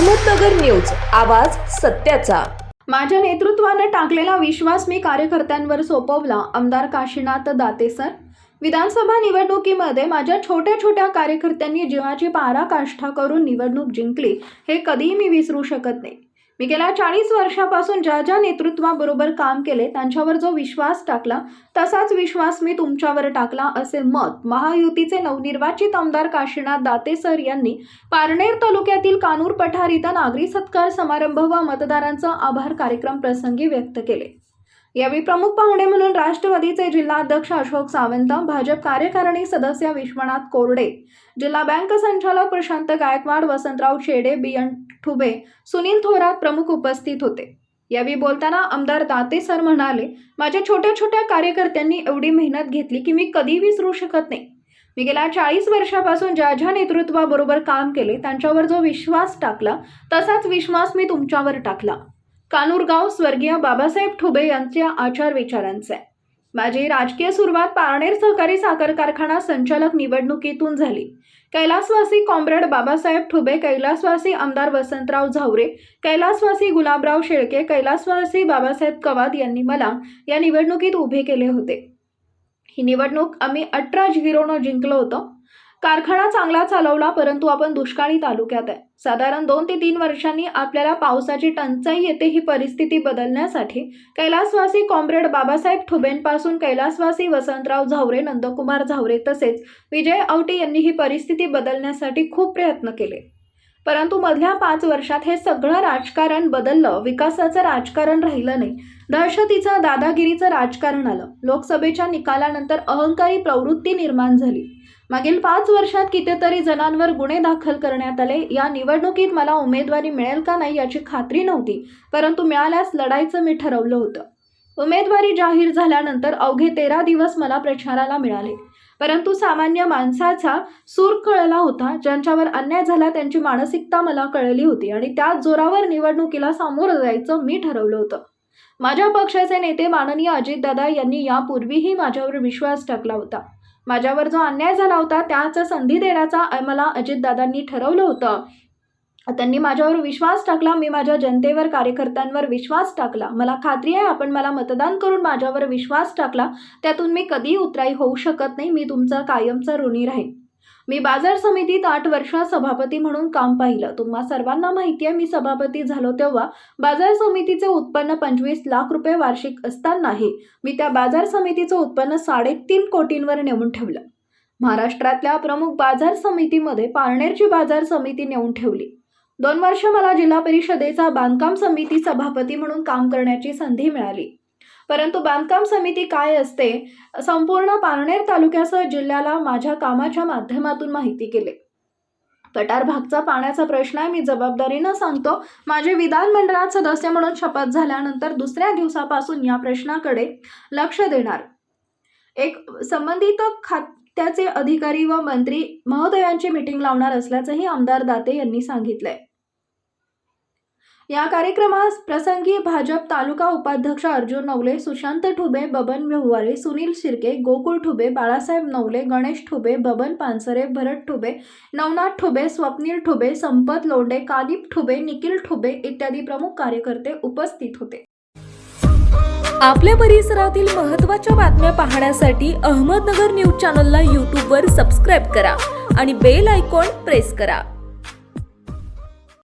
Ahmednagar news आवाज सत्याचा. माझ्या नेतृत्वानं टाकलेला विश्वास मी कार्यकर्त्यांवर सोपवला. आमदार काशीनाथ दातेसर विधानसभा निवडणुकीमध्ये माझ्या छोट्या छोट्या कार्यकर्त्यांनी जीवाची पाराकाष्ठा करून निवडणूक जिंकली हे कधीही मी विसरू शकत नाही. मी गेल्या चाळीस वर्षापासून ज्या ज्या नेतृत्वाबरोबर काम केले त्यांच्यावर जो विश्वास टाकला तसाच विश्वास मी तुमच्यावर टाकला असे मत महायुतीचे नवनिर्वाचित आमदार काशीनाथ दातेसर यांनी पारनेर तालुक्यातील कानूर पठार इथं नागरी सत्कार समारंभ व मतदारांचा आभार कार्यक्रम प्रसंगी व्यक्त केले. यावेळी प्रमुख पाहुणे म्हणून राष्ट्रवादीचे जिल्हाध्यक्ष अशोक सावंत भाजप कार्यकारिणी सदस्य विश्वनाथ कोरडे जिल्हा बँक संचालक प्रशांत गायकवाड वसंतराव शेडे बियन ठुबे सुनील थोरात प्रमुख उपस्थित होते. यावेळी बोलताना आमदार दाते सर म्हणाले माझ्या छोट्या छोट्या कार्यकर्त्यांनी एवढी मेहनत घेतली की मी कधी विसरू शकत नाही. मी गेल्या चाळीस वर्षापासून ज्या ज्या नेतृत्वाबरोबर काम केले त्यांच्यावर जो विश्वास टाकला तसाच विश्वास मी तुमच्यावर टाकला. कानूरगाव स्वर्गीय बाबासाहेब ठुबे यांच्या आचार विचारांचे. माझी राजकीय सुरुवात पारनेर सहकारी साखर कारखाना संचालक निवडणुकीतून झाली. कैलासवासी कॉम्रेड बाबासाहेब ठुबे कैलासवासी आमदार वसंतराव झावरे कैलासवासी गुलाबराव शेळके कैलासवासी बाबासाहेब कवाद यांनी मला या निवडणुकीत उभे केले होते. ही निवडणूक आम्ही अठरा झिरोनं जिंकलो होतो. कारखाना चांगला चालवला परंतु आपण दुष्काळी तालुक्यात आहे. साधारण दोन ते तीन वर्षांनी आपल्याला पावसाची टंचाई येते ही परिस्थिती बदलण्यासाठी कैलासवासी कॉम्रेड बाबासाहेब ठुबेंपासून कैलासवासी वसंतराव झावरे नंदकुमार झावरे तसेच विजय औटे यांनी ही परिस्थिती बदलण्यासाठी खूप प्रयत्न केले. परंतु मधल्या पाच वर्षात हे सगळं राजकारण बदललं विकासाचं राजकारण राहिलं नाही. दहशतीचं दादागिरीचं राजकारण आलं. लोकसभेच्या निकालानंतर अहंकारी प्रवृत्ती निर्माण झाली. मागील पाच वर्षात कितीतरी जणांवर गुन्हे दाखल करण्यात आले. या निवडणुकीत मला उमेदवारी मिळेल का नाही याची खात्री नव्हती परंतु मिळाल्यास लढायचं मी ठरवलं होतं. उमेदवारी जाहीर झाल्यानंतर अवघे तेरा दिवस मला प्रचाराला मिळाले. परंतु सामान्य माणसाचा सूर कळला होता ज्यांच्यावर अन्याय झाला त्यांची मानसिकता मला कळली होती आणि त्याच जोरावर निवडणुकीला सामोरं जायचं मी ठरवलं होतं. माझ्या पक्षाचे नेते माननीय अजितदादा यांनी यापूर्वीही माझ्यावर विश्वास टाकला होता. माझ्यावर जो अन्याय झाला होता त्याचा संधी देण्याचा मला अजितदादांनी ठरवलं होतं. त्यांनी माझ्यावर विश्वास टाकला मी माझ्या जनतेवर कार्यकर्त्यांवर विश्वास टाकला. मला खात्री आहे आपण मला मतदान करून माझ्यावर विश्वास टाकला त्यातून मी कधीही उतराई होऊ शकत नाही मी तुमचा कायमचा ऋणी राहीन. मी बाजार समितीत आठ वर्ष सभापती म्हणून काम पाहिलं. तुम्हा सर्वांना माहिती आहे मी सभापती झालो तेव्हा बाजार समितीचे उत्पन्न पंचवीस लाख रुपये वार्षिक असतानाही मी त्या बाजार समितीचं उत्पन्न साडेतीन कोटींवर नेऊन ठेवलं. महाराष्ट्रातल्या प्रमुख बाजार समितीमध्ये पारनेरची बाजार समिती नेऊन ठेवली. दोन वर्ष मला जिल्हा परिषदेचा बांधकाम समिती सभापती म्हणून काम करण्याची संधी मिळाली. परंतु बांधकाम समिती काय असते संपूर्ण पारनेर तालुक्यासह जिल्ह्याला माझ्या कामाच्या माध्यमातून माहिती केले. कटार भागचा पाण्याचा प्रश्न आहे मी जबाबदारीनं सांगतो. माझे विधानमंडळात सदस्य म्हणून शपथ झाल्यानंतर दुसऱ्या दिवसापासून या प्रश्नाकडे लक्ष देणार. एक संबंधित खात्याचे अधिकारी व मंत्री महोदयांची मिटिंग लावणार असल्याचंही आमदार दाते यांनी सांगितलंय. या कार्यक्रमास प्रसंगी भाजप तालुका उपाध्यक्ष अर्जुन नवले सुशांत ठुबे बबन व्यवहारे सुनील शिर्के गोकुळ ठुबे बाळासाहेब नवले गणेश ठुबे बबन पानसरे भरत ठुबे नवनाथ ठुबे स्वप्नील ठुबे संपत लोंडे कालिप ठुबे निखिल ठुबे इत्यादी प्रमुख कार्यकर्ते उपस्थित होते. आपल्या परिसरातील महत्त्वाच्या बातम्या पाहण्यासाठी अहमदनगर न्यूज चॅनलला यूट्यूबवर सबस्क्राईब करा आणि बेल आयकॉन प्रेस करा.